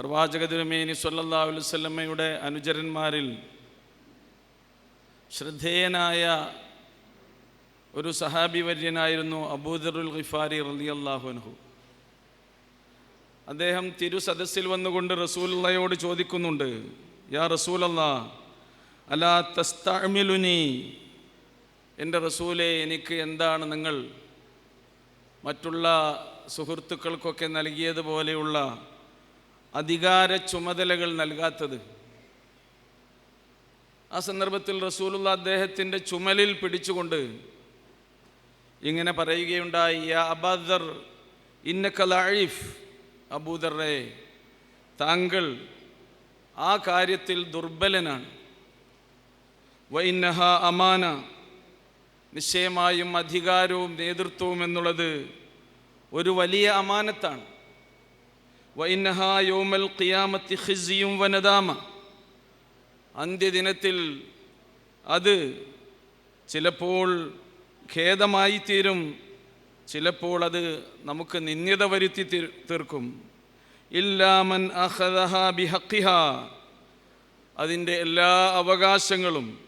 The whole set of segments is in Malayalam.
പ്രവാചക തിരുമേനി സ്വല്ലല്ലാഹു അലൈഹി വസല്ലമയുടെ അനുചരന്മാരിൽ ശ്രദ്ധേയനായ ഒരു സഹാബി വര്യനായിരുന്നു അബൂദറുൽ ഖിഫാരി റലി അൻഹു. അദ്ദേഹം തിരുസദസ്സിൽ വന്നുകൊണ്ട് റസൂലയോട് ചോദിക്കുന്നുണ്ട് യാ റസൂലല്ലാ അലാ തസ്താമിലുനി എന്റെ റസൂലെ എനിക്ക് എന്താണ് നിങ്ങൾ മറ്റുള്ള സുഹൃത്തുക്കൾക്കൊക്കെ നൽകിയതുപോലെയുള്ള അധികാര ചുമതലകൾ നൽകാത്തത്. ആ സന്ദർഭത്തിൽ റസൂലുള്ള അദ്ദേഹത്തിന്റെ ചുമലിൽ പിടിച്ചുകൊണ്ട് ഇങ്ങനെ പറയുകയുണ്ടായി യാ അബാദർ കലാഴിഫ് അബൂദറെ താങ്കൾ ആ കാര്യത്തിൽ ദുർബലനാണ്. വൈനഹ അമാന നിശ്ചയമായും അധികാരവും നേതൃത്വവും എന്നുള്ളത് ഒരു വലിയ അമാനത്താണ്. വൈനഹ യോമൽ ഖിയാമത്തി ഖിസിയും വനദാമ. അന്ത്യദിനത്തിൽ അത് ചിലപ്പോൾ ഖേദമായി തീരും ചിലപ്പോൾ അത് നമുക്ക് നിന്ദ്യത വരുത്തി തീർ- തീർക്കും. ഇല്ലാമൻ അഹദഹ ബിഹക്കിഹ അതിന്റെ എല്ലാ അവകാശങ്ങളും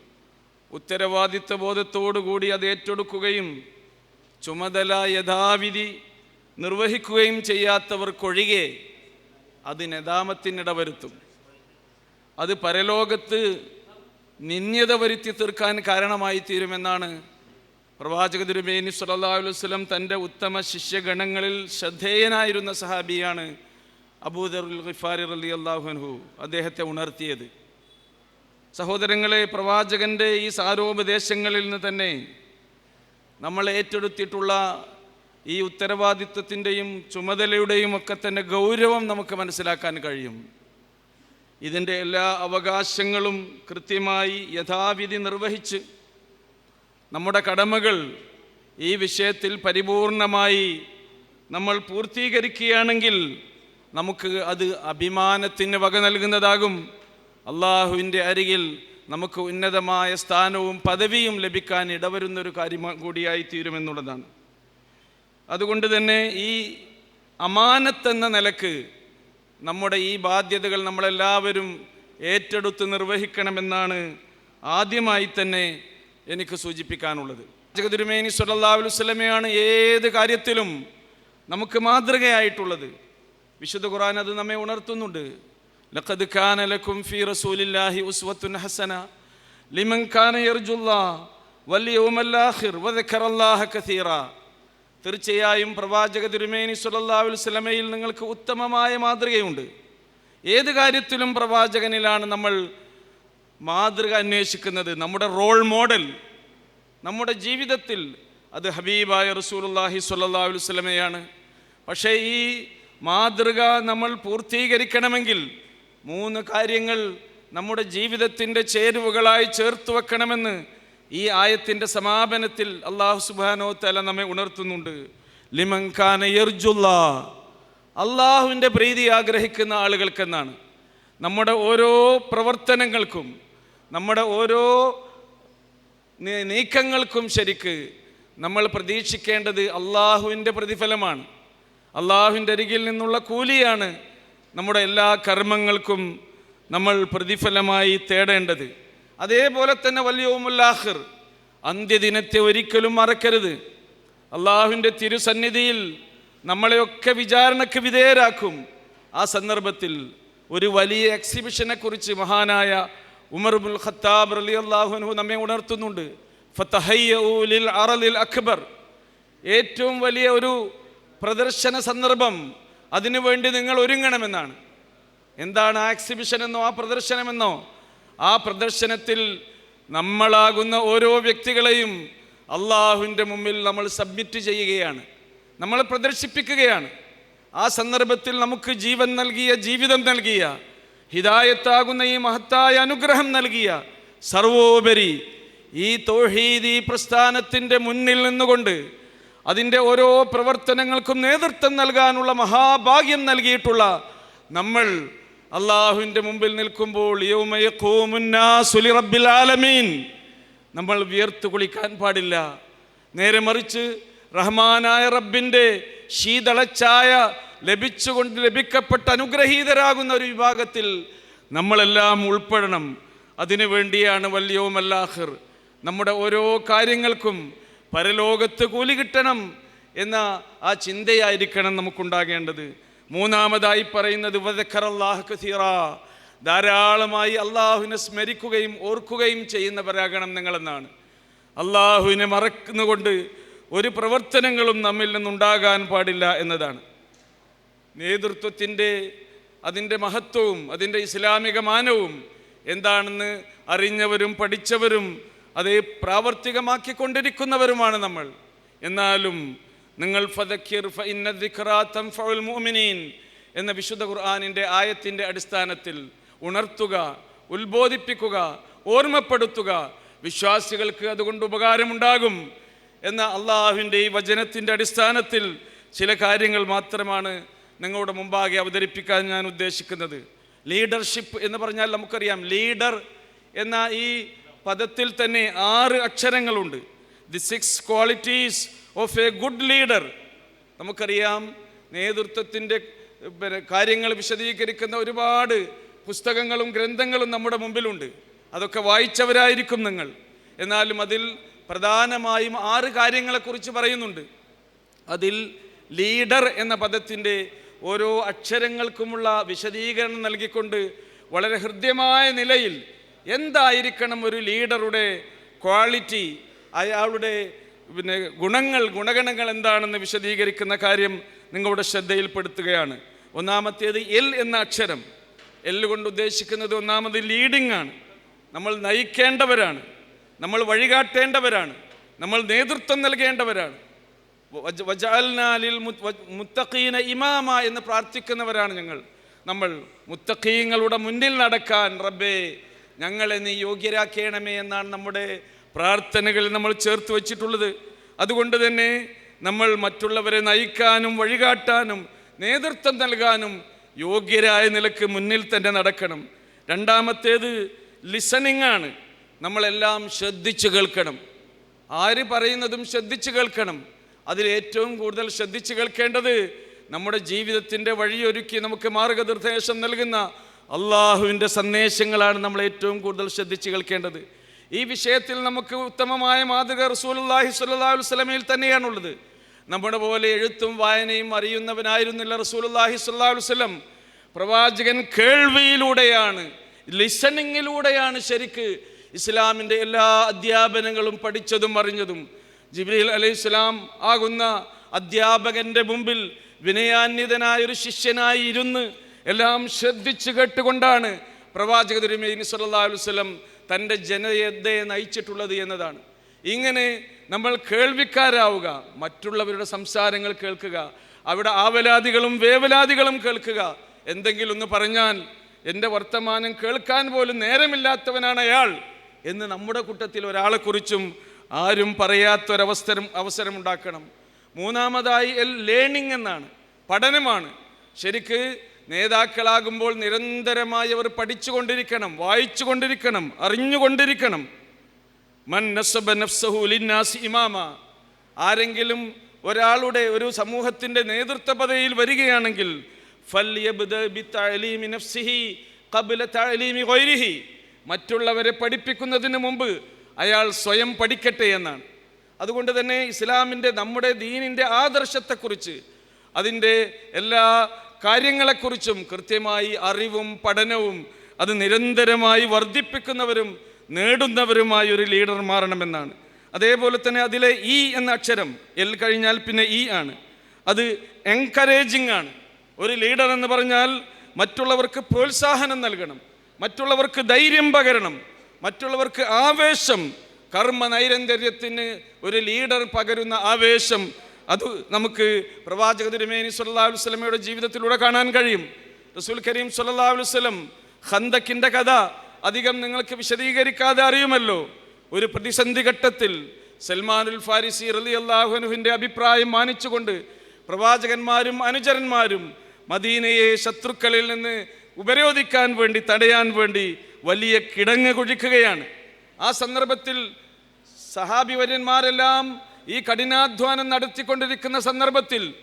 ഉത്തരവാദിത്വ ബോധത്തോടുകൂടി അത് ഏറ്റെടുക്കുകയും ചുമതല യഥാവിധി നിർവഹിക്കുകയും ചെയ്യാത്തവർക്കൊഴികെ അത് നദാമത്തിനിട വരുത്തും. അത് പരലോകത്ത് നിന്ദ്യത വരുത്തി തീർക്കാൻ കാരണമായി തീരുമെന്നാണ് പ്രവാചക തിരുമേനി സല്ലല്ലാഹു അലൈഹി വസല്ലം തന്റെ ഉത്തമ ശിഷ്യഗണങ്ങളിൽ ശ്രദ്ധേയനായിരുന്ന സഹാബിയാണ് അബൂദറുൽ ഖിഫാരി റളിയല്ലാഹു അൻഹു അദ്ദേഹത്തെ ഉണർത്തിയത്. സഹോദരങ്ങളെ പ്രവാചകന്റെ ഈ സാരോപദേശങ്ങളിൽ നിന്ന് തന്നെ നമ്മൾ ഏറ്റെടുത്തിട്ടുള്ള ഈ ഉത്തരവാദിത്വത്തിന്റെയും ചുമതലയുടെയും ഒക്കെ തന്നെ ഗൗരവം നമുക്ക് മനസ്സിലാക്കാൻ കഴിയും. ഇതിന്റെ എല്ലാ അവകാശങ്ങളും കൃത്യമായി യഥാവിധി നിർവഹിച്ച് നമ്മുടെ കടമകൾ ഈ വിഷയത്തിൽ പരിപൂർണമായി നമ്മൾ പൂർത്തീകരിക്കുകയാണെങ്കിൽ നമുക്ക് അത് അഭിമാനത്തിന് വക നൽകുന്നതാകും. അള്ളാഹുവിന്റെ അരികിൽ നമുക്ക് ഉന്നതമായ സ്ഥാനവും പദവിയും ലഭിക്കാൻ ഇടവരുന്നൊരു കാര്യം കൂടിയായി തീരുമെന്നുള്ളതാണ് അതുകൊണ്ട് തന്നെ ഈ അമാനത്ത് എന്ന നിലയ്ക്ക് നമ്മുടെ ഈ ബാധ്യതകൾ നമ്മളെല്ലാവരും ഏറ്റെടുത്ത് നിർവഹിക്കണമെന്നാണ് ആദ്യമായി തന്നെ എനിക്ക് സൂചിപ്പിക്കാനുള്ളത്. ജഗതിരുമേനി സല്ലല്ലാഹു അലൈഹി വസല്ലമയാണ് ഏത് കാര്യത്തിലും നമുക്ക് മാതൃകയായിട്ടുള്ളത്. വിശുദ്ധ ഖുറാൻ അത് നമ്മെ ഉണർത്തുന്നുണ്ട്. ലഖദ് കാന ലക്കും ഫി റസൂലില്ലാഹി ഉസ്വത്തുൻ ഹസന ലിമൻ കാന യർജുല്ലാ വൽ യൗമൽ ആഖിർ വദക്കറല്ലാഹ കസീറ. തീർച്ചയായും പ്രവാചക തിരുമേനി സുലല്ലാ അലൈഹി വസല്ലമയിൽ നിങ്ങൾക്ക് ഉത്തമമായ മാതൃകയുണ്ട്. ഏത് കാര്യത്തിലും പ്രവാചകനിലാണ് നമ്മൾ മാതൃക അന്വേഷിക്കുന്നത്. നമ്മുടെ റോൾ മോഡൽ നമ്മുടെ ജീവിതത്തിൽ അത് ഹബീബായ റസൂലുള്ളാഹി സ്വല്ലല്ലാഹു അലൈഹി വസല്ലമയാണ്. പക്ഷേ ഈ മാതൃക നമ്മൾ പൂർത്തീകരിക്കണമെങ്കിൽ മൂന്ന് കാര്യങ്ങൾ നമ്മുടെ ജീവിതത്തിന്റെ ചേരുവകളായി ചേർത്ത് വെക്കണമെന്ന് ഈ ആയത്തിന്റെ സമാപനത്തിൽ അള്ളാഹു സുബാനോ തല നമ്മെ ഉണർത്തുന്നുണ്ട്. ലിമങ്കാന യർജുല്ലാ. അള്ളാഹുവിന്റെ പ്രീതി ആഗ്രഹിക്കുന്ന ആളുകൾക്കെന്നാണ്. നമ്മുടെ ഓരോ പ്രവർത്തനങ്ങൾക്കും നമ്മുടെ ഓരോ നീക്കങ്ങൾക്കും ശരിക്ക് നമ്മൾ പ്രതീക്ഷിക്കേണ്ടത് അള്ളാഹുവിന്റെ പ്രതിഫലമാണ്. അള്ളാഹുവിന്റെ അരികിൽ നിന്നുള്ള കൂലിയാണ് നമ്മുടെ എല്ലാ കർമ്മങ്ങൾക്കും നമ്മൾ പ്രതിഫലമായി തേടേണ്ടത്. അതേപോലെ തന്നെ വലിയോമുല്ലാഹിർ അന്ത്യദിനത്തെ ഒരിക്കലും മറക്കരുത്. അള്ളാഹുവിന്റെ തിരുസന്നിധിയിൽ നമ്മളെയൊക്കെ വിചാരണയ്ക്ക് വിധേയരാക്കും. ആ സന്ദർഭത്തിൽ ഒരു വലിയ എക്സിബിഷനെ കുറിച്ച് മഹാനായ ഉമർബുൽ ഖത്താബ് അലി അള്ളാഹുനഹു നമ്മെ ഉണർത്തുന്നുണ്ട്. അറലിൽ അക്ബർ. ഏറ്റവും വലിയ ഒരു പ്രദർശന സന്ദർഭം അതിനുവേണ്ടി നിങ്ങൾ ഒരുങ്ങണമെന്നാണ്. എന്താണ് ആ എക്സിബിഷൻ എന്നോ ആ പ്രദർശനമെന്നോ ആ പ്രദർശനത്തിൽ നമ്മളാകുന്ന ഓരോ വ്യക്തികളെയും അള്ളാഹുവിന്റെ മുമ്പിൽ നമ്മൾ സബ്മിറ്റ് ചെയ്യുകയാണ്. നമ്മൾ പ്രദർശിപ്പിക്കുകയാണ്. ആ സന്ദർഭത്തിൽ നമുക്ക് ജീവൻ നൽകിയ ജീവിതം നൽകിയ ഹിതായത്താകുന്ന ഈ മഹത്തായ അനുഗ്രഹം നൽകിയ സർവോപരി ഈ തൗഹീദി പ്രസ്ഥാനത്തിന്റെ മുന്നിൽ നിന്നുകൊണ്ട് അതിന്റെ ഓരോ പ്രവർത്തനങ്ങൾക്കും നേതൃത്വം നൽകാനുള്ള മഹാഭാഗ്യം നൽകിയിട്ടുള്ള നമ്മൾ അള്ളാഹുവിന്റെ മുമ്പിൽ നിൽക്കുമ്പോൾ ആലമീൻ. നമ്മൾ വിയർത്ത് കുളിക്കാൻ പാടില്ല. നേരെ മറിച്ച് റഹ്മാനായ റബ്ബിന്റെ ശീതളച്ചായ ലഭിച്ചുകൊണ്ട് ലഭിക്കപ്പെട്ട അനുഗ്രഹീതരാകുന്ന ഒരു വിഭാഗത്തിൽ നമ്മളെല്ലാം ഉൾപ്പെടണം. അതിനു വേണ്ടിയാണ് വല്യവുമല്ലാഹിർ നമ്മുടെ ഓരോ കാര്യങ്ങൾക്കും പരലോകത്ത് കൂലി കിട്ടണം എന്ന ആ ചിന്തയായിരിക്കണം നമുക്കുണ്ടാകേണ്ടത്. മൂന്നാമതായി പറയുന്നത് ധാരാളമായി അള്ളാഹുവിനെ സ്മരിക്കുകയും ഓർക്കുകയും ചെയ്യുന്നവരാകണം നിങ്ങളെന്നാണ്. അള്ളാഹുവിനെ മറക്കുന്നുകൊണ്ട് ഒരു പ്രവർത്തനങ്ങളും നമ്മിൽ നിന്നുണ്ടാകാൻ പാടില്ല എന്നതാണ്. നേതൃത്വത്തിന്റെ അതിന്റെ മഹത്വവും അതിന്റെ ഇസ്ലാമിക മാനവും എന്താണെന്ന് അറിഞ്ഞവരും പഠിച്ചവരും അത് പ്രാവർത്തികമാക്കിക്കൊണ്ടിരിക്കുന്നവരുമാണ് നമ്മൾ. എന്നാലും നിങ്ങൾ മുഅ്മിനീൻ എന്ന വിശുദ്ധ ഖുർആാനിന്റെ ആയത്തിന്റെ അടിസ്ഥാനത്തിൽ ഉണർത്തുക ഉത്ബോധിപ്പിക്കുക ഓർമ്മപ്പെടുത്തുക. വിശ്വാസികൾക്ക് അതുകൊണ്ട് ഉപകാരമുണ്ടാകും എന്ന അള്ളാഹുവിന്റെ ഈ വചനത്തിന്റെ അടിസ്ഥാനത്തിൽ ചില കാര്യങ്ങൾ മാത്രമാണ് നിങ്ങളുടെ മുമ്പാകെ അവതരിപ്പിക്കാൻ ഞാൻ ഉദ്ദേശിക്കുന്നത്. ലീഡർഷിപ്പ് എന്ന് പറഞ്ഞാൽ നമുക്കറിയാം ലീഡർ എന്ന ഈ പദത്തിൽ തന്നെ ആറ് അക്ഷരങ്ങളുണ്ട്. The six qualities of a good leader നമുക്കറിയാം നേതൃത്വത്തിന്റെ പിന്നെ കാര്യങ്ങൾ വിശദീകരിക്കുന്ന ഒരുപാട് പുസ്തകങ്ങളും ഗ്രന്ഥങ്ങളും നമ്മുടെ മുമ്പിലുണ്ട്. അതൊക്കെ വായിച്ചവരായിരിക്കും നിങ്ങൾ. എന്നാലും അതിൽ പ്രധാനമായും ആറ് കാര്യങ്ങളെക്കുറിച്ച് പറയുന്നുണ്ട്. അതിൽ ലീഡർ എന്ന പദത്തിന്റെ ഓരോ അക്ഷരങ്ങൾക്കുമുള്ള വിശദീകരണം നൽകിക്കൊണ്ട് വളരെ ഹൃദ്യമായ നിലയിൽ എന്തായിരിക്കണം ഒരു ലീഡറുടെ ക്വാളിറ്റി അയാളുടെ പിന്നെ ഗുണങ്ങൾ ഗുണഗണങ്ങൾ എന്താണെന്ന് വിശദീകരിക്കുന്ന കാര്യം നിങ്ങളുടെ ശ്രദ്ധയിൽപ്പെടുത്തുകയാണ്. ഒന്നാമത്തേത് എൽ എന്ന അക്ഷരം. എൽ കൊണ്ട് ഉദ്ദേശിക്കുന്നത് ഒന്നാമത് ലീഡിംഗ് ആണ്. നമ്മൾ നയിക്കേണ്ടവരാണ്. നമ്മൾ വഴികാട്ടേണ്ടവരാണ്. നമ്മൾ നേതൃത്വം നൽകേണ്ടവരാണ്. വജാലിൽ മുത്തഖീന ഇമാമ എന്ന് പ്രാർത്ഥിക്കുന്നവരാണ് ഞങ്ങൾ. നമ്മൾ മുത്തഖീങ്ങളുടെ മുന്നിൽ നടക്കാൻ റബ്ബേ ഞങ്ങളെ നീ യോഗ്യരാക്കേണമേ എന്നാണ് നമ്മുടെ പ്രാർത്ഥനകളിൽ നമ്മൾ ചേർത്ത് വച്ചിട്ടുള്ളത്. അതുകൊണ്ട് തന്നെ നമ്മൾ മറ്റുള്ളവരെ നയിക്കാനും വഴികാട്ടാനും നേതൃത്വം നൽകാനും യോഗ്യരായ നിലയ്ക്ക് മുന്നിൽ തന്നെ നടക്കണം. രണ്ടാമത്തേത് ലിസണിംഗ് ആണ്. നമ്മളെല്ലാം ശ്രദ്ധിച്ചു കേൾക്കണം. ആര് പറയുന്നതും ശ്രദ്ധിച്ചു കേൾക്കണം. അതിലേറ്റവും കൂടുതൽ ശ്രദ്ധിച്ചു കേൾക്കേണ്ടത് നമ്മുടെ ജീവിതത്തിന്റെ വഴിയൊരുക്കി നമുക്ക് മാർഗനിർദ്ദേശം നൽകുന്ന അള്ളാഹുവിന്റെ സന്ദേശങ്ങളാണ് നമ്മൾ ഏറ്റവും കൂടുതൽ ശ്രദ്ധിച്ചു കേൾക്കേണ്ടത്. ഈ വിഷയത്തിൽ നമുക്ക് ഉത്തമമായ മാതൃക റസൂലുള്ളാഹി സ്വല്ലല്ലാഹു അലൈഹി വസല്ലമയിൽ തന്നെയാണുള്ളത്. നമ്മുടെ പോലെ എഴുത്തും വായനയും അറിയുന്നവനായിരുന്നില്ല റസൂലുള്ളാഹി സ്വല്ലല്ലാഹു അലൈഹി വസല്ലം. പ്രവാചകൻ കേൾവിയിലൂടെയാണ് ലിസണിങ്ങിലൂടെയാണ് ശരിക്ക് ഇസ്ലാമിന്റെ എല്ലാ അധ്യാപനങ്ങളും പഠിച്ചതും അറിഞ്ഞതും. ജിബ്രീൽ അലൈഹി സ്വലാം ആകുന്ന അധ്യാപകന്റെ മുമ്പിൽ വിനയാന്വിതനായ ഒരു ശിഷ്യനായി ഇരുന്ന് എല്ലാം ശ്രദ്ധിച്ചു കേട്ടുകൊണ്ടാണ് പ്രവാചക തിരുമേനി സല്ലല്ലാഹു അലൈഹി വസല്ലം തന്റെ ജനതയെ നയിച്ചിട്ടുള്ളത് എന്നതാണ്. ഇങ്ങനെ നമ്മൾ കേൾവിക്കാരാവുക മറ്റുള്ളവരുടെ സംസാരങ്ങൾ കേൾക്കുക അവിടെ ആവലാദികളും വേവലാദികളും കേൾക്കുക. എന്തെങ്കിലും ഒന്ന് പറഞ്ഞാൽ എന്റെ വർത്തമാനം കേൾക്കാൻ പോലും നേരമില്ലാത്തവനാണ് അയാൾ എന്ന് നമ്മുടെ കൂട്ടത്തിൽ ഒരാളെക്കുറിച്ചും ആരും പറയാത്തൊരവസരം അവസരമുണ്ടാക്കണം. മൂന്നാമതായി എൽ ലേണിംഗ് എന്നാണ് പഠനമാണ്. ശരിക്ക് നേതാക്കളാകുമ്പോൾ നിരന്തരമായി അവർ പഠിച്ചുകൊണ്ടിരിക്കണം വായിച്ചുകൊണ്ടിരിക്കണം അറിഞ്ഞുകൊണ്ടിരിക്കണം. മൻ നഫ്സഹു ഇമാമ. ആരെങ്കിലും ഒരാളുടെ ഒരു സമൂഹത്തിന്റെ നേതൃത്വ പദവിയിൽ വരികയാണെങ്കിൽ മറ്റുള്ളവരെ പഠിപ്പിക്കുന്നതിന് മുമ്പ് അയാൾ സ്വയം പഠിക്കട്ടെ എന്നാണ്. അതുകൊണ്ട് തന്നെ ഇസ്ലാമിന്റെ നമ്മുടെ ദീനിന്റെ ആദർശത്തെക്കുറിച്ച് അതിന്റെ എല്ലാ കാര്യങ്ങളെക്കുറിച്ചും കൃത്യമായി അറിവും പഠനവും അത് നിരന്തരമായി വർദ്ധിപ്പിക്കുന്നവരും നേടുന്നവരുമായ ഒരു ലീഡർ മാറണമെന്നാണ്. അതേപോലെ തന്നെ അതിലെ ഇ എന്ന അക്ഷരം എൽ കഴിഞ്ഞാൽ പിന്നെ ഇ ആണ്. അത് എൻകറേജിങ് ആണ്. ഒരു ലീഡർ എന്ന് പറഞ്ഞാൽ മറ്റുള്ളവർക്ക് പ്രോത്സാഹനം നൽകണം മറ്റുള്ളവർക്ക് ധൈര്യം പകരണം മറ്റുള്ളവർക്ക് ആവേശം. കർമ്മ നൈരന്തര്യത്തിന് ഒരു ലീഡർ പകരുന്ന ആവേശം അത് നമുക്ക് പ്രവാചക തിരുമേനി സല്ലല്ലാഹു അലൈഹി വസല്ലമയുടെ ജീവിതത്തിലൂടെ കാണാൻ കഴിയും. റസൂൽ കരീം സല്ലല്ലാഹു അലൈഹി ഹന്തക്കിന്റെ കഥ അധികം നിങ്ങൾക്ക് വിശദീകരിക്കാതെ അറിയുമല്ലോ. ഒരു പ്രതിസന്ധി ഘട്ടത്തിൽ സൽമാനുൽ ഫാരിസി റലി അള്ളാഹുനുവിന്റെ അഭിപ്രായം മാനിച്ചുകൊണ്ട് പ്രവാചകന്മാരും അനുചരന്മാരും മദീനയെ ശത്രുക്കളിൽ നിന്ന് ഉപരോധിക്കാൻ വേണ്ടി തടയാൻ വേണ്ടി വലിയ കിടങ്ങ് കുഴിക്കുകയാണ്. ആ സന്ദർഭത്തിൽ സഹാബിവര്യന്മാരെല്ലാം ഈ കഠിനാധ്വാനം നടത്തിക്കൊണ്ടിരിക്കുന്ന സന്ദർഭത്തിൽ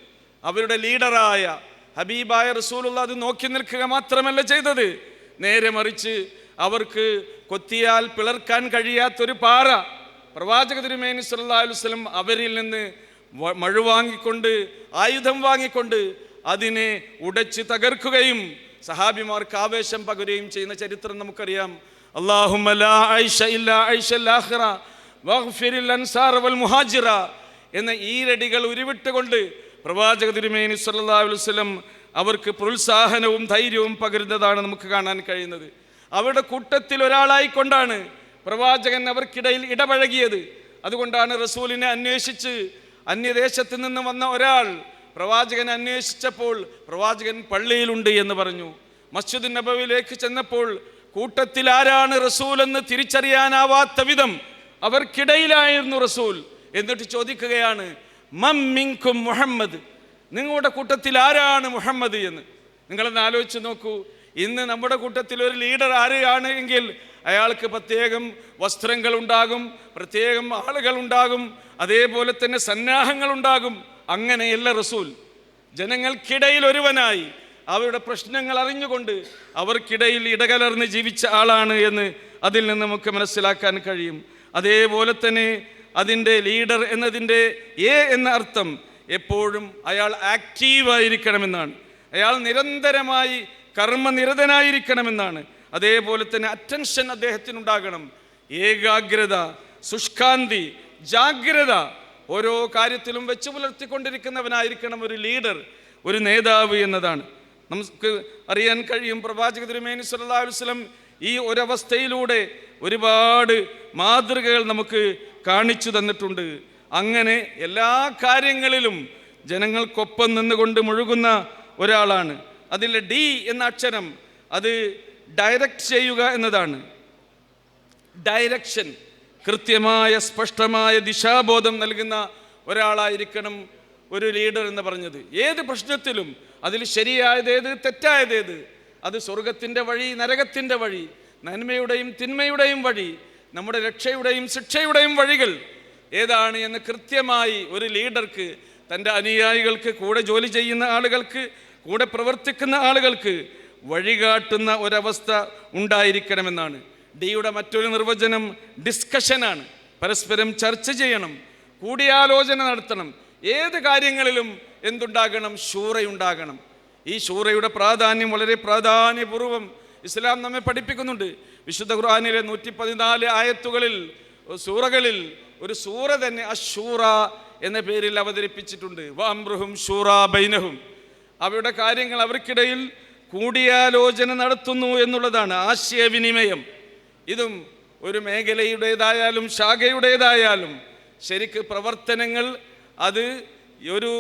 അവരുടെ ലീഡറായ ഹബീബായ റസൂലുള്ള അത് നോക്കി നിൽക്കുക മാത്രമല്ല ചെയ്തത്. നേരെ മറിച്ച് അവർക്ക് കൊത്തിയാൽ പിളർക്കാൻ കഴിയാത്തൊരു പാറ പ്രവാചക തിരുമേനി വസല്ലം അവരിൽ നിന്ന് വ- മഴ വാങ്ങിക്കൊണ്ട് ആയുധം വാങ്ങിക്കൊണ്ട് അതിനെ ഉടച്ച് തകർക്കുകയും സഹാബിമാർക്ക് ആവേശം പകരുകയും ചെയ്യുന്ന ചരിത്രം നമുക്കറിയാം. അല്ലാഹുമ്മ വഗ്ഫിരിൽ അൻസാർ വൽ മുഹാജിറ എന്ന ഈരടികൾ ഉരുവിട്ടുകൊണ്ട് പ്രവാചക തിരുമേനി വസല്ലം അവർക്ക് പ്രോത്സാഹനവും ധൈര്യവും പകരുന്നതാണ് നമുക്ക് കാണാൻ കഴിയുന്നത്. അവരുടെ കൂട്ടത്തിൽ ഒരാളായിക്കൊണ്ടാണ് പ്രവാചകൻ അവർക്കിടയിൽ ഇടപഴകിയത്. അതുകൊണ്ടാണ് റസൂലിനെ അന്വേഷിച്ച് അന്യദേശത്ത് നിന്ന് വന്ന ഒരാൾ പ്രവാചകൻ അന്വേഷിച്ചപ്പോൾ പ്രവാചകൻ പള്ളിയിലുണ്ട് എന്ന് പറഞ്ഞു. മസ്ജിദ് നബവിലേക്ക് ചെന്നപ്പോൾ കൂട്ടത്തിൽ ആരാണ് റസൂൽ എന്ന് തിരിച്ചറിയാനാവാത്ത വിധം അവർക്കിടയിലായിരുന്നു റസൂൽ. എന്നിട്ട് ചോദിക്കുകയാണ് മമ്മിങ്കും മുഹമ്മദ്. നിങ്ങളുടെ കൂട്ടത്തിൽ ആരാണ് മുഹമ്മദ് എന്ന്. നിങ്ങളൊന്ന് ആലോചിച്ച് നോക്കൂ. ഇന്ന് നമ്മുടെ കൂട്ടത്തിൽ ഒരു ലീഡർ ആരെയാണ് എങ്കിൽ അയാൾക്ക് പ്രത്യേകം വസ്ത്രങ്ങൾ ഉണ്ടാകും പ്രത്യേകം ആളുകൾ ഉണ്ടാകും അതേപോലെ തന്നെ സന്നാഹങ്ങൾ ഉണ്ടാകും. അങ്ങനെയല്ല റസൂൽ. ജനങ്ങൾക്കിടയിൽ ഒരുവനായി. അവരുടെ പ്രശ്നങ്ങൾ അറിഞ്ഞുകൊണ്ട് അവർക്കിടയിൽ ഇടകലർന്ന് ജീവിച്ച ആളാണ് എന്ന് അതിൽ നിന്ന് നമുക്ക് മനസ്സിലാക്കാൻ കഴിയും. അതേപോലെ തന്നെ അതിന്റെ ലീഡർ എന്നതിന്റെ എ എന്ന അർത്ഥം എപ്പോഴും അയാൾ ആക്റ്റീവായിരിക്കണമെന്നാണ്. അയാൾ നിരന്തരമായി കർമ്മനിരതനായിരിക്കണമെന്നാണ്. അതേപോലെ തന്നെ അറ്റൻഷൻ അദ്ദേഹത്തിനുണ്ടാകണം. ഏകാഗ്രത ശുഷ്കാന്തി ജാഗ്രത ഓരോ കാര്യത്തിലും വെച്ച് പുലർത്തിക്കൊണ്ടിരിക്കുന്നവനായിരിക്കണം ഒരു ലീഡർ ഒരു നേതാവ് എന്നതാണ്. നമുക്ക് അറിയാൻ കഴിയും പ്രവാചക തിരുമേനി അലൈഹി വസല്ലം ഈ ഒരവസ്ഥയിലൂടെ ഒരുപാട് മാതൃകകൾ നമുക്ക് കാണിച്ചു തന്നിട്ടുണ്ട്. അങ്ങനെ എല്ലാ കാര്യങ്ങളിലും ജനങ്ങൾക്കൊപ്പം നിന്നുകൊണ്ട് മുഴുകുന്ന ഒരാളാണ്. അതിൽ ഡി എന്ന അക്ഷരം അത് ഡയറക്റ്റ് ചെയ്യുക എന്നതാണ്. ഡയറക്ഷൻ കൃത്യമായ സ്പഷ്ടമായ ദിശാബോധം നൽകുന്ന ഒരാളായിരിക്കണം ഒരു ലീഡർ എന്ന് പറഞ്ഞത്. ഏത് പ്രശ്നത്തിലും അതിൽ ശരിയായതേത് തെറ്റായതേത് അത് സ്വർഗത്തിന്റെ വഴി നരകത്തിന്റെ വഴി നന്മയുടെയും തിന്മയുടെയും വഴി നമ്മുടെ രക്ഷയുടെയും ശിക്ഷയുടെയും വഴികൾ ഏതാണ് എന്ന് കൃത്യമായി ഒരു ലീഡർക്ക് തന്റെ അനുയായികൾക്ക് കൂടെ ജോലി ചെയ്യുന്ന ആളുകൾക്ക് കൂടെ പ്രവർത്തിക്കുന്ന ആളുകൾക്ക് വഴികാട്ടുന്ന ഒരവസ്ഥ ഉണ്ടായിരിക്കണമെന്നാണ്. ഡിയുടെ മറ്റൊരു നിർവചനം ഡിസ്കഷനാണ്. പരസ്പരം ചർച്ച ചെയ്യണം കൂടിയാലോചന നടത്തണം. ഏത് കാര്യങ്ങളിലും എന്തുണ്ടാകണം? ശൂറയുണ്ടാകണം. ഈ ശൂറയുടെ പ്രാധാന്യം വളരെ പ്രാധാന്യപൂർവം ഇസ്ലാം നമ്മെ പഠിപ്പിക്കുന്നുണ്ട്. വിശുദ്ധ ഖുർആാനിലെ നൂറ്റി പതിനാല് ആയത്തുകളിൽ സൂറകളിൽ ഒരു സൂറ തന്നെ അശൂറ എന്ന പേരിൽ അവതരിപ്പിച്ചിട്ടുണ്ട്. വാംറുഹും ഷൂറ ബൈനഹും. അവരുടെ കാര്യങ്ങൾ അവർക്കിടയിൽ കൂടിയാലോചന നടത്തുന്നു എന്നുള്ളതാണ് ആശയവിനിമയം. ഇതും ഒരു മേഖലയുടേതായാലും ശാഖയുടേതായാലും ശരിക്ക് പ്രവർത്തനങ്ങൾ അത് ഒരു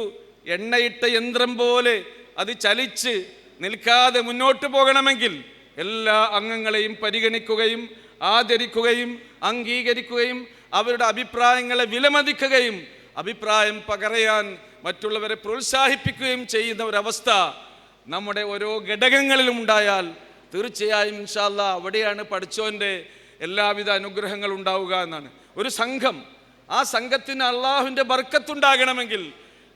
എണ്ണയിട്ട യന്ത്രം പോലെ അത് ചലിച്ച് നിൽക്കാതെ മുന്നോട്ട് പോകണമെങ്കിൽ എല്ലാ അംഗങ്ങളെയും പരിഗണിക്കുകയും ആദരിക്കുകയും അംഗീകരിക്കുകയും അവരുടെ അഭിപ്രായങ്ങളെ വിലമതിക്കുകയും അഭിപ്രായം പകരയാൻ മറ്റുള്ളവരെ പ്രോത്സാഹിപ്പിക്കുകയും ചെയ്യുന്ന ഒരവസ്ഥ നമ്മുടെ ഓരോ ഘടകങ്ങളിലും ഉണ്ടായാൽ തീർച്ചയായും ഇൻഷാല്ല അവിടെയാണ് പഠിച്ചോന്റെ എല്ലാവിധ അനുഗ്രഹങ്ങളും ഉണ്ടാവുക എന്നാണ്. ഒരു സംഘം ആ സംഘത്തിന് അള്ളാഹുവിന്റെ ബർക്കത്തുണ്ടാകണമെങ്കിൽ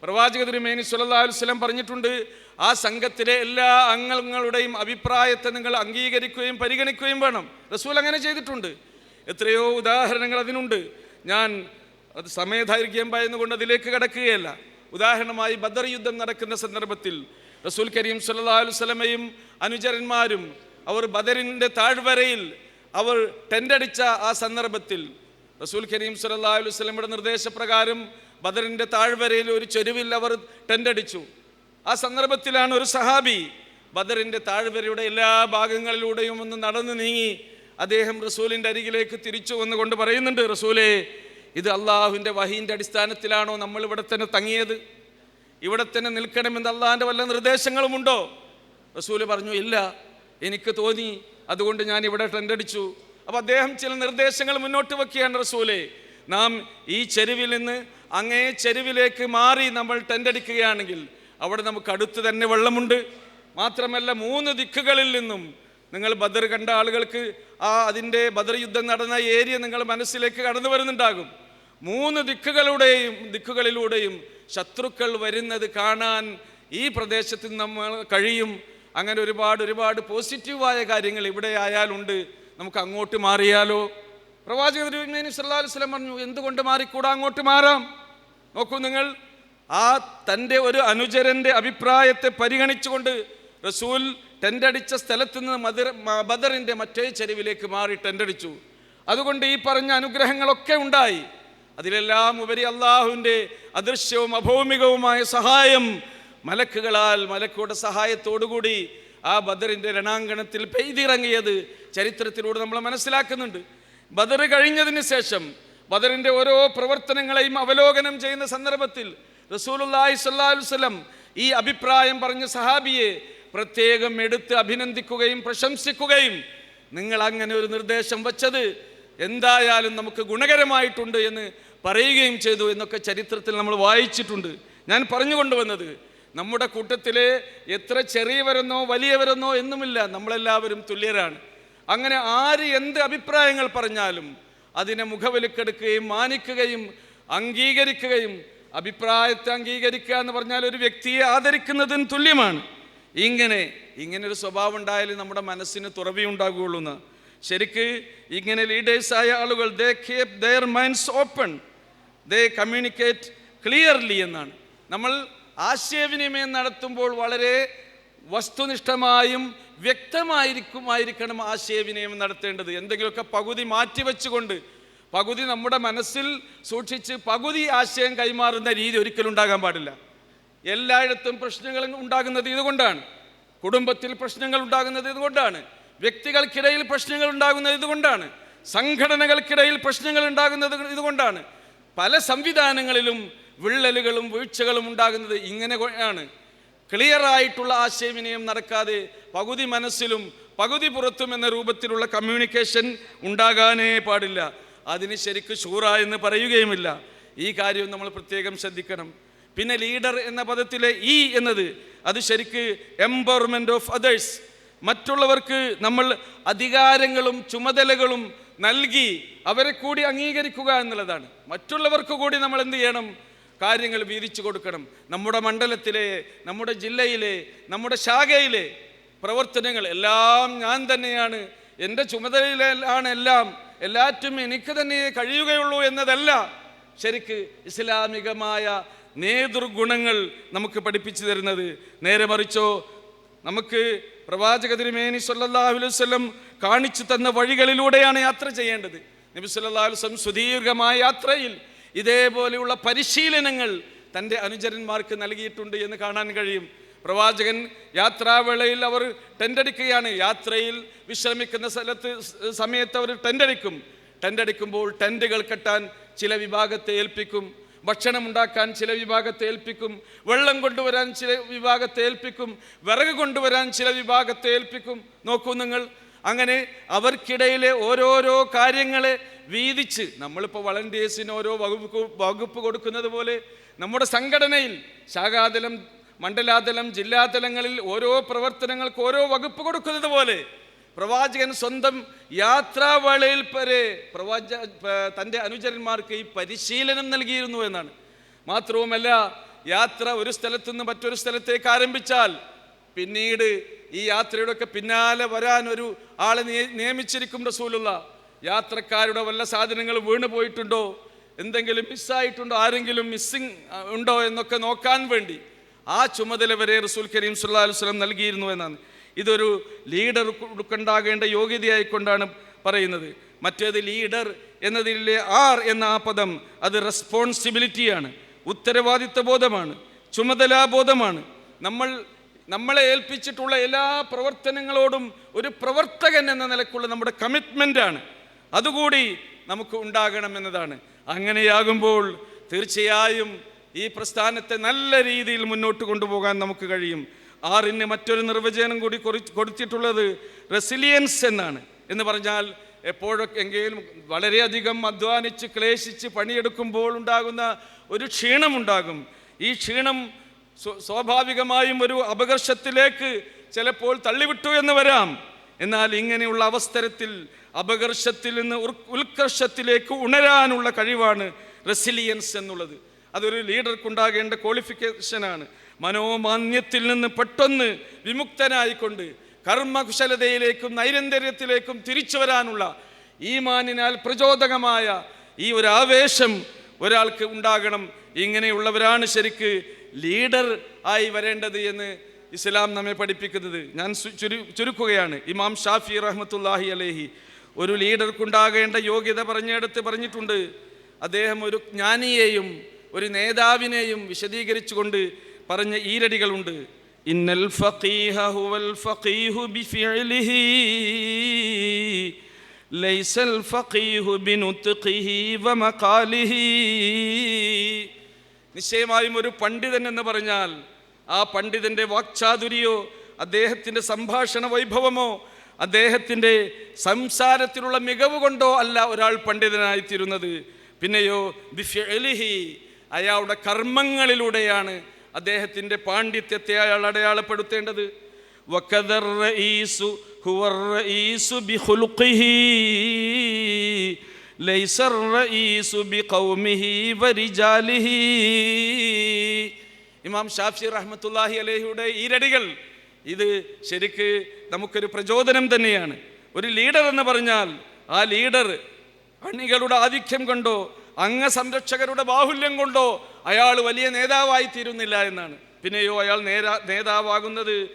പ്രവാചക തിരുമേനി സുല്ലാ അലുസ്ലം പറഞ്ഞിട്ടുണ്ട് ആ സംഘത്തിലെ എല്ലാ അംഗങ്ങളുടെയും അഭിപ്രായത്തെ നിങ്ങൾ അംഗീകരിക്കുകയും പരിഗണിക്കുകയും വേണം. റസൂൽ അങ്ങനെ ചെയ്തിട്ടുണ്ട്. എത്രയോ ഉദാഹരണങ്ങൾ അതിനുണ്ട്. ഞാൻ അത് സമയദൈർഘ്യം പറയുന്നുകൊണ്ട് അതിലേക്ക് കടക്കുകയല്ല. ഉദാഹരണമായി ബദർ യുദ്ധം നടക്കുന്ന സന്ദർഭത്തിൽ റസൂൽ കരീം സല്ലല്ലാഹു അലൈഹി വസല്ലമയും അനുചരന്മാരും അവർ ബദറിന്റെ താഴ്വരയിൽ അവർ ടെന്റടിച്ച ആ സന്ദർഭത്തിൽ റസൂൽ കരീം സല്ലല്ലാഹു അലൈഹി വസല്ലമയുടെ നിർദ്ദേശപ്രകാരം ബദറിന്റെ താഴ്വരയിൽ ഒരു ചെരുവിൽ അവർ ടെന്റടിച്ചു. ആ സന്ദർഭത്തിലാണ് ഒരു സഹാബി ബദറിന്റെ താഴ്വരയുടെ എല്ലാ ഭാഗങ്ങളിലൂടെയും ഒന്ന് നടന്നു നീങ്ങി അദ്ദേഹം റസൂലിന്റെ അരികിലേക്ക് തിരിച്ചു വന്നുകൊണ്ട് പറയുന്നുണ്ട് റസൂലേ ഇത് അള്ളാഹുവിന്റെ വഹീന്റെ അടിസ്ഥാനത്തിലാണോ നമ്മൾ ഇവിടെ തന്നെ തങ്ങിയത്? ഇവിടെ തന്നെ നിൽക്കണമെന്ന് അള്ളാഹിന്റെ വല്ല നിർദ്ദേശങ്ങളുമുണ്ടോ? റസൂൽ പറഞ്ഞു ഇല്ല എനിക്ക് തോന്നി അതുകൊണ്ട് ഞാൻ ഇവിടെ ടെന്റടിച്ചു അപ്പോൾ അദ്ദേഹം ചില നിർദ്ദേശങ്ങൾ മുന്നോട്ട് വയ്ക്കുകയാണ് റസൂലെ. നാം ഈ ചെരുവിൽ നിന്ന് അങ്ങേ ചെരുവിലേക്ക് മാറി നമ്മൾ ടെന്റടിക്കുകയാണെങ്കിൽ അവിടെ നമുക്ക് അടുത്ത് തന്നെ വെള്ളമുണ്ട്. മാത്രമല്ല മൂന്ന് ദിക്കുകളിൽ നിന്നും നിങ്ങൾ ബദർ കണ്ട ആളുകൾക്ക് ആ അതിന്റെ ബദർ യുദ്ധം നടന്ന ഏരിയ നിങ്ങൾ മനസ്സിലേക്ക് കടന്നു വരുന്നുണ്ടാകും. മൂന്ന് ദിക്കുകളുടെയും ദിക്കുകളിലൂടെയും ശത്രുക്കൾ വരുന്നത് കാണാൻ ഈ പ്രദേശത്ത് നമ്മൾ കഴിയും. അങ്ങനെ ഒരുപാട് ഒരുപാട് പോസിറ്റീവായ കാര്യങ്ങൾ ഇവിടെ ആയാലുണ്ട്. നമുക്ക് അങ്ങോട്ട് മാറിയാലോ? പ്രവാചകൻ സല്ലാ അലൈഹി വസല്ലം പറഞ്ഞു എന്തുകൊണ്ട് മാറിക്കൂടാ? അങ്ങോട്ട് മാറാം. നോക്കൂ നിങ്ങൾ ആ തന്റെ ഒരു അനുചരന്റെ അഭിപ്രായത്തെ പരിഗണിച്ചുകൊണ്ട് റസൂൽ ടെന്റടിച്ച സ്ഥലത്ത് നിന്ന് മദർ ബദറിന്റെ മറ്റേ ചെരുവിലേക്ക് മാറി ടെന്റടിച്ചു. അതുകൊണ്ട് ഈ പറഞ്ഞ അനുഗ്രഹങ്ങളൊക്കെ ഉണ്ടായി. അതിലെല്ലാം ഉപരി അള്ളാഹുവിന്റെ അദൃശ്യവും അഭൗമികവുമായ സഹായം മലക്കുകളാൽ മലക്കുകളുടെ സഹായത്തോടുകൂടി ആ ബദറിന്റെ രണാങ്കണത്തിൽ പെയ്തിറങ്ങിയത് ചരിത്രത്തിലൂടെ നമ്മൾ മനസ്സിലാക്കുന്നുണ്ട്. ബദർ കഴിഞ്ഞതിന് ശേഷം ബദറിന്റെ ഓരോ പ്രവർത്തനങ്ങളെയും അവലോകനം ചെയ്യുന്ന സന്ദർഭത്തിൽ വസല്ലം ഈ അഭിപ്രായം പറഞ്ഞ സഹാബിയെ പ്രത്യേകം എടുത്ത് അഭിനന്ദിക്കുകയും പ്രശംസിക്കുകയും നിങ്ങൾ അങ്ങനെ ഒരു നിർദ്ദേശം വച്ചത് എന്തായാലും നമുക്ക് ഗുണകരമായിട്ടുണ്ട് എന്ന് പറയുകയും ചെയ്തു എന്നൊക്കെ ചരിത്രത്തിൽ നമ്മൾ വായിച്ചിട്ടുണ്ട്. ഞാൻ പറഞ്ഞു കൊണ്ടുവന്നത് നമ്മുടെ കൂട്ടത്തിലെ എത്ര ചെറിയവരെന്നോ വലിയവരെന്നോ എന്നുമില്ല നമ്മളെല്ലാവരും തുല്യരാണ്. അങ്ങനെ ആര് എന്ത് അഭിപ്രായങ്ങൾ പറഞ്ഞാലും അതിനെ മുഖവിലക്കെടുക്കുകയും മാനിക്കുകയും അംഗീകരിക്കുകയും അഭിപ്രായത്തെ അംഗീകരിക്കുക എന്ന് പറഞ്ഞാൽ ഒരു വ്യക്തിയെ ആദരിക്കുന്നതിന് തുല്യമാണ്. ഇങ്ങനെ ഇങ്ങനെ ഒരു സ്വഭാവം ഉണ്ടായാലും നമ്മുടെ മനസ്സിന് തുറവി ഉണ്ടാകുകയുള്ളൂ എന്ന്. ശരിക്ക് ഇങ്ങനെ ലീഡേഴ്സായ ആളുകൾ they keep their minds open they communicate clearly എന്നാണ്. നമ്മൾ ആശയവിനിമയം നടത്തുമ്പോൾ വളരെ വസ്തുനിഷ്ഠമായും വ്യക്തമായിരിക്കുമായിരിക്കണം ആശയവിനിമയം നടത്തേണ്ടത്. എന്തെങ്കിലുമൊക്കെ പകുതി മാറ്റിവെച്ചുകൊണ്ട് പകുതി നമ്മുടെ മനസ്സിൽ സൂക്ഷിച്ച് പകുതി ആശയം കൈമാറുന്ന രീതി ഒരിക്കലും ഉണ്ടാകാൻ പാടില്ല. എല്ലായിടത്തും പ്രശ്നങ്ങൾ ഉണ്ടാകുന്നത് ഇതുകൊണ്ടാണ്. കുടുംബത്തിൽ പ്രശ്നങ്ങൾ ഉണ്ടാകുന്നത് ഇതുകൊണ്ടാണ്. വ്യക്തികൾക്കിടയിൽ പ്രശ്നങ്ങൾ ഉണ്ടാകുന്നത് ഇതുകൊണ്ടാണ്. സംഘടനകൾക്കിടയിൽ പ്രശ്നങ്ങൾ ഉണ്ടാകുന്നത് ഇതുകൊണ്ടാണ്. പല സംവിധാനങ്ങളിലും വിള്ളലുകളും വീഴ്ചകളും ഉണ്ടാകുന്നത് ഇങ്ങനെ ആണ്. ക്ലിയറായിട്ടുള്ള ആശയവിനിമയം നടക്കാതെ പകുതി മനസ്സിലും പകുതി പുറത്തും എന്ന രൂപത്തിലുള്ള കമ്മ്യൂണിക്കേഷൻ ഉണ്ടാകാനേ പാടില്ല. അതിന് ശരിക്ക് ഷൂറ എന്ന് പറയുകയുമില്ല. ഈ കാര്യം നമ്മൾ പ്രത്യേകം ശ്രദ്ധിക്കണം. പിന്നെ ലീഡർ എന്ന പദത്തിലെ ഇ എന്നത് അത് ശരിക്ക് എംപവർമെന്റ് ഓഫ് അതേഴ്സ് മറ്റുള്ളവർക്ക് നമ്മൾ അധികാരങ്ങളും ചുമതലകളും നൽകി അവരെ കൂടി അംഗീകരിക്കുക എന്നുള്ളതാണ്. മറ്റുള്ളവർക്ക് കൂടി നമ്മൾ എന്ത് ചെയ്യണം? കാര്യങ്ങൾ വീതിച്ചു കൊടുക്കണം. നമ്മുടെ മണ്ഡലത്തിലെ നമ്മുടെ ജില്ലയിലെ നമ്മുടെ ശാഖയിലെ പ്രവർത്തനങ്ങൾ എല്ലാം ഞാൻ തന്നെയാണ്. എന്റെ ചുമതലയിലാണ് എല്ലാം എല്ലാറ്റും എനിക്ക് തന്നെ കഴിയുകയുള്ളൂ എന്നതല്ല. ശരിക്ക് ഇസ്ലാമികമായ നേതൃഗുണങ്ങൾ നമുക്ക് പഠിപ്പിച്ചു തരുന്നത്. നേരെ മറിച്ചോ നമുക്ക് പ്രവാചക തിരുമേനി വസല്ലം കാണിച്ചു തന്ന വഴികളിലൂടെയാണ് യാത്ര ചെയ്യേണ്ടത്. നബി വസല്ലം സുദീർഘമായ യാത്രയിൽ ഇതേപോലെയുള്ള പരിശീലനങ്ങൾ തന്റെ അനുചരന്മാർക്ക് നൽകിയിട്ടുണ്ട് എന്ന് കാണാൻ കഴിയും. പ്രവാചകൻ യാത്രാവേളയിൽ അവർ ടെന്റടിക്കുകയാണ്. യാത്രയിൽ വിശ്രമിക്കുന്ന സ്ഥലത്ത് സമയത്ത് അവർ ടെന്റടിക്കും. ടെന്റടിക്കുമ്പോൾ ടെന്റുകൾ കെട്ടാൻ ചില വിഭാഗത്തെ ഏൽപ്പിക്കും. ഭക്ഷണം ഉണ്ടാക്കാൻ ചില വിഭാഗത്തെ ഏൽപ്പിക്കും. വെള്ളം കൊണ്ടുവരാൻ ചില വിഭാഗത്തെ ഏൽപ്പിക്കും. വിറക് കൊണ്ടുവരാൻ ചില വിഭാഗത്തെ ഏൽപ്പിക്കും. നോക്കൂ നിങ്ങൾ അങ്ങനെ അവർക്കിടയിലെ ഓരോരോ കാര്യങ്ങളെ വീതിച്ച് നമ്മളിപ്പോൾ വളണ്ടിയേഴ്സിന് ഓരോ വകുപ്പ് വകുപ്പ് കൊടുക്കുന്നത് പോലെ നമ്മുടെ സംഘടനയിൽ ശാഖാതലം മണ്ഡലാതലം ജില്ലാതലങ്ങളിൽ ഓരോ പ്രവർത്തനങ്ങൾക്ക് ഓരോ വകുപ്പ് കൊടുക്കുന്നത് പോലെ പ്രവാചകൻ സ്വന്തം യാത്രാവേളയിൽ വരെ പ്രവാച തന്റെ അനുചരന്മാർക്ക് ഈ പരിശീലനം നൽകിയിരുന്നു എന്നാണ്. മാത്രവുമല്ല യാത്ര ഒരു സ്ഥലത്തു നിന്ന് മറ്റൊരു സ്ഥലത്തേക്ക് ആരംഭിച്ചാൽ പിന്നീട് ഈ യാത്രയുടെ ഒക്കെ പിന്നാലെ വരാൻ ഒരു ആളെ നിയമിച്ചിരിക്കും റസൂലുള്ള. യാത്രക്കാരുടെ വല്ല സാധനങ്ങൾ വീണു പോയിട്ടുണ്ടോ? എന്തെങ്കിലും മിസ്സായിട്ടുണ്ടോ ആരെങ്കിലും മിസ്സിങ് ഉണ്ടോ എന്നൊക്കെ നോക്കാൻ വേണ്ടി. ആ ചുമതല വരെ റസൂൽ കരീം സുല്ലാ അലുസ്ലം നൽകിയിരുന്നു എന്നാണ്. ഇതൊരു ലീഡർ ഉണ്ടാകേണ്ട യോഗ്യതയായിക്കൊണ്ടാണ് പറയുന്നത്. മറ്റേത് ലീഡർ എന്നതിലെ ആർ എന്ന ആ പദം അത് റെസ്പോൺസിബിലിറ്റിയാണ്. ഉത്തരവാദിത്വ ബോധമാണ്. ചുമതലാബോധമാണ്. നമ്മൾ നമ്മളെ ഏൽപ്പിച്ചിട്ടുള്ള എല്ലാ പ്രവർത്തനങ്ങളോടും ഒരു പ്രവർത്തകൻ എന്ന നിലക്കുള്ള നമ്മുടെ കമ്മിറ്റ്മെന്റാണ് അതുകൂടി നമുക്ക് ഉണ്ടാകണം എന്നതാണ് അങ്ങനെയാകുമ്പോൾ തീർച്ചയായും ഈ പ്രസ്ഥാനത്തെ നല്ല രീതിയിൽ മുന്നോട്ട് കൊണ്ടുപോകാൻ നമുക്ക് കഴിയും. ആറിന് മറ്റൊരു നിർവചനം കൂടി കൊടുത്തിട്ടുള്ളത് റെസിലിയൻസ് എന്നാണ്. എന്ന് പറഞ്ഞാൽ എപ്പോഴൊക്കെ എങ്കിലും വളരെയധികം അധ്വാനിച്ച് ക്ലേശിച്ച് പണിയെടുക്കുമ്പോൾ ഉണ്ടാകുന്ന ഒരു ക്ഷീണമുണ്ടാകും. ഈ ക്ഷീണം സ്വാഭാവികമായും ഒരു അപകർഷത്തിലേക്ക് ചിലപ്പോൾ തള്ളിവിട്ടു എന്ന് വരാം. എന്നാൽ ഇങ്ങനെയുള്ള അവസരത്തിൽ അപകർഷത്തിൽ നിന്ന് ഉൽക്കർഷത്തിലേക്ക് ഉണരാനുള്ള കഴിവാണ് റെസിലിയൻസ് എന്നുള്ളത്. അതൊരു ലീഡർക്കുണ്ടാകേണ്ട ക്വാളിഫിക്കേഷനാണ്. മനോമാന്യത്തിൽ നിന്ന് പെട്ടെന്ന് വിമുക്തനായിക്കൊണ്ട് കർമ്മകുശലതയിലേക്കും നൈരന്തര്യത്തിലേക്കും തിരിച്ചു വരാനുള്ള ഈ മാനിനാൽ പ്രചോദകമായ ഈ ഒരു ആവേശം ഒരാൾക്ക് ഉണ്ടാകണം. ഇങ്ങനെയുള്ളവരാണ് ശരിക്ക് ലീഡർ ആയി വരേണ്ടത് എന്ന് ഇസ്ലാം നമ്മെ പഠിപ്പിക്കുന്നത്. ഞാൻ ചുരു- ചുരുക്കുകയാണ്. ഇമാം ഷാഫി റഹ്മത്തുല്ലാഹി അലേഹി ഒരു ലീഡർക്കുണ്ടാകേണ്ട യോഗ്യത പറഞ്ഞെടുത്ത് പറഞ്ഞിട്ടുണ്ട്. അദ്ദേഹം ഒരു ജ്ഞാനിയെയും ഒരു നേതാവിനെയും വിശദീകരിച്ചുകൊണ്ട് പറഞ്ഞ ഈരടികളുണ്ട്. ഇന്നൽ ഫഖീഹ ഹുവൽ ഫഖീഹു നിശ്ചയമായും ഒരു പണ്ഡിതൻ എന്ന് പറഞ്ഞാൽ ആ പണ്ഡിതന്റെ വാക്ചാതുരിയോ അദ്ദേഹത്തിന്റെ സംഭാഷണ വൈഭവമോ അദ്ദേഹത്തിന്റെ സംസാരത്തിലുള്ള മികവ് കൊണ്ടോ അല്ല ഒരാൾ പണ്ഡിതനായിത്തീരുന്നത്. പിന്നെയോ ബിഫിഅലിഹി അയാളുടെ കർമ്മങ്ങളിലൂടെയാണ് അദ്ദേഹത്തിന്റെ പാണ്ഡിത്യത്തെ അയാൾ അടയാളപ്പെടുത്തേണ്ടത്. ഇമാം ഷാഫി റഹ്മത്തുള്ളാഹി അലഹിയുടെ ഈരടികൾ ഇത് ശരിക്ക് നമുക്കൊരു പ്രചോദനം തന്നെയാണ്. ഒരു ലീഡർ എന്ന് പറഞ്ഞാൽ ആ ലീഡർ അണികളുടെ ആധിക്യം കൊണ്ടോ? അംഗസംരക്ഷകരുടെ ബാഹുല്യം കൊണ്ടോ അയാൾ വലിയ നേതാവായി തീരുന്നില്ല എന്നാണ്. പിന്നെയോ അയാൾ നേരാ നേതാവാകുന്നത്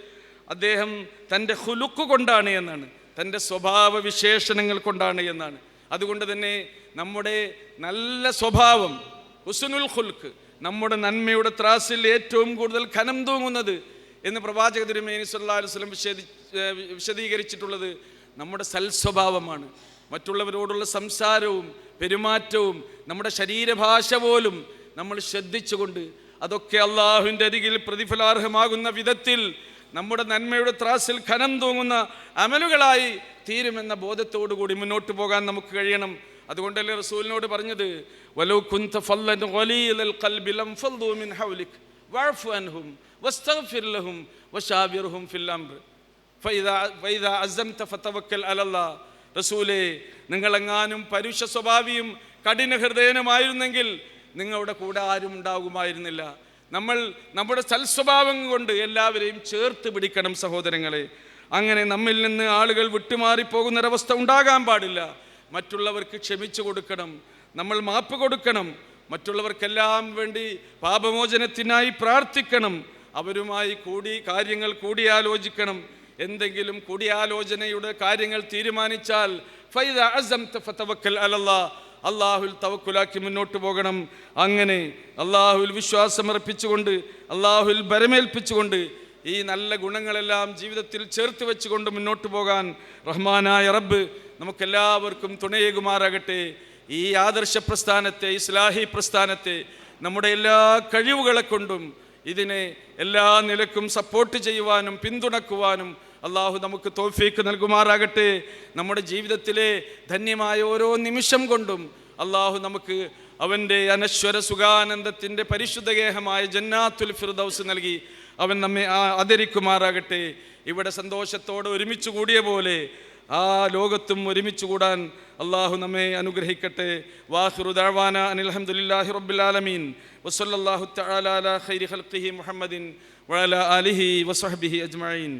അദ്ദേഹം തന്റെ ഹുലുക്ക് കൊണ്ടാണ് എന്നാണ്. തന്റെ സ്വഭാവ വിശേഷണങ്ങൾ കൊണ്ടാണ് എന്നാണ്. അതുകൊണ്ട് തന്നെ നമ്മുടെ നല്ല സ്വഭാവം ഹുസ്നുൽ ഹുൽക്ക് നമ്മുടെ നന്മയുടെ ത്രാസിൽ ഏറ്റവും കൂടുതൽ ഖനം തൂങ്ങുന്നത് എന്ന് പ്രവാചക തിരുമേനി അലൈഹി വസല്ലം വിശദി വിശദീകരിച്ചിട്ടുള്ളത് നമ്മുടെ സൽസ്വഭാവമാണ്. മറ്റുള്ളവരോടുള്ള സംസാരവും പെരുമാറ്റവും നമ്മുടെ ശരീരഭാഷ പോലും നമ്മൾ ശ്രദ്ധിച്ചുകൊണ്ട് അതൊക്കെ അള്ളാഹുവിന്റെ അരികിൽ പ്രതിഫലാർഹമാകുന്ന വിധത്തിൽ നമ്മുടെ നന്മയുടെ ത്രാസിൽ ഖനം തൂങ്ങുന്ന അമലുകളായി തീരുമെന്ന ബോധത്തോടു കൂടി മുന്നോട്ട് പോകാൻ നമുക്ക് കഴിയണം. അതുകൊണ്ടല്ലേ റസൂലിനോട് പറഞ്ഞത് വലോ കുന്ത മിൻ അൻഹും വസ്തഗ്ഫിർ ലഹും ഫിൽ ഫൈദാ ഫൈദാ അസംത ഫതവക്കൽ അലല്ലാ റസൂലേ നിങ്ങളെങ്ങാനും പരുഷ സ്വഭാവിയും കഠിന ഹൃദയനുമായിരുന്നെങ്കിൽ നിങ്ങളുടെ കൂടെ ആരും ഉണ്ടാകുമായിരുന്നില്ല. നമ്മൾ നമ്മുടെ സൽസ്വഭാവം കൊണ്ട് എല്ലാവരെയും ചേർത്ത് പിടിക്കണം സഹോദരങ്ങളെ. അങ്ങനെ നമ്മിൽ നിന്ന് ആളുകൾ വിട്ടുമാറിപ്പോകുന്നൊരവസ്ഥ ഉണ്ടാകാൻ പാടില്ല. മറ്റുള്ളവർക്ക് ക്ഷമിച്ചു കൊടുക്കണം. നമ്മൾ മാപ്പ് കൊടുക്കണം. മറ്റുള്ളവർക്കെല്ലാം വേണ്ടി പാപമോചനത്തിനായി പ്രാർത്ഥിക്കണം. അവരുമായി കൂടി കാര്യങ്ങൾ കൂടിയാലോചിക്കണം. എന്തെങ്കിലും കൂടിയാലോചനയുടെ കാര്യങ്ങൾ തീരുമാനിച്ചാൽ ഫൈദ ഫതവക്കൽ അലല്ലാ അള്ളാഹുൽ തവക്കുലാക്കി മുന്നോട്ട് പോകണം. അങ്ങനെ അള്ളാഹുൽ വിശ്വാസമർപ്പിച്ചുകൊണ്ട് അള്ളാഹുൽ ബരമേൽപ്പിച്ചുകൊണ്ട് ഈ നല്ല ഗുണങ്ങളെല്ലാം ജീവിതത്തിൽ ചേർത്ത് വെച്ചുകൊണ്ട് മുന്നോട്ട് പോകാൻ റഹ്മാനായ റബ്ബ് നമുക്കെല്ലാവർക്കും തുണയേകുമാറാകട്ടെ. ഈ ആദർശ പ്രസ്ഥാനത്തെ ഇസ്ലാഹി പ്രസ്ഥാനത്തെ നമ്മുടെ എല്ലാ കഴിവുകളെ കൊണ്ടും ഇതിനെ എല്ലാ നിലക്കും സപ്പോർട്ട് ചെയ്യുവാനും പിന്തുണക്കുവാനും അള്ളാഹു നമുക്ക് തോഫീക്ക് നൽകുമാറാകട്ടെ. നമ്മുടെ ജീവിതത്തിലെ ധന്യമായ ഓരോ നിമിഷം കൊണ്ടും അള്ളാഹു നമുക്ക് അവന്റെ അനശ്വര സുഖാനന്ദത്തിന്റെ പരിശുദ്ധഗേഹമായ ജന്നാത്തുൽ ഫിർദൗസ് നൽകി അവൻ നമ്മെ ആദരിക്കുമാറാകട്ടെ. ഇവിടെ സന്തോഷത്തോടെ ഒരുമിച്ച് കൂടിയ പോലെ ആ ലോകത്തും ഒരുമിച്ച് കൂടാൻ അള്ളാഹു നമ്മെ അനുഗ്രഹിക്കട്ടെ. വാഹിറു ദഅ്വാന അനിൽ ഹംദുലില്ലാഹി റബ്ബിൽ ആലമീൻ. വസല്ലല്ലാഹു തആല അലാ ഖൈരി മുഹമ്മദിൻ വഅലാ അലിഹി വസഹബിഹി അജ്മഈൻ.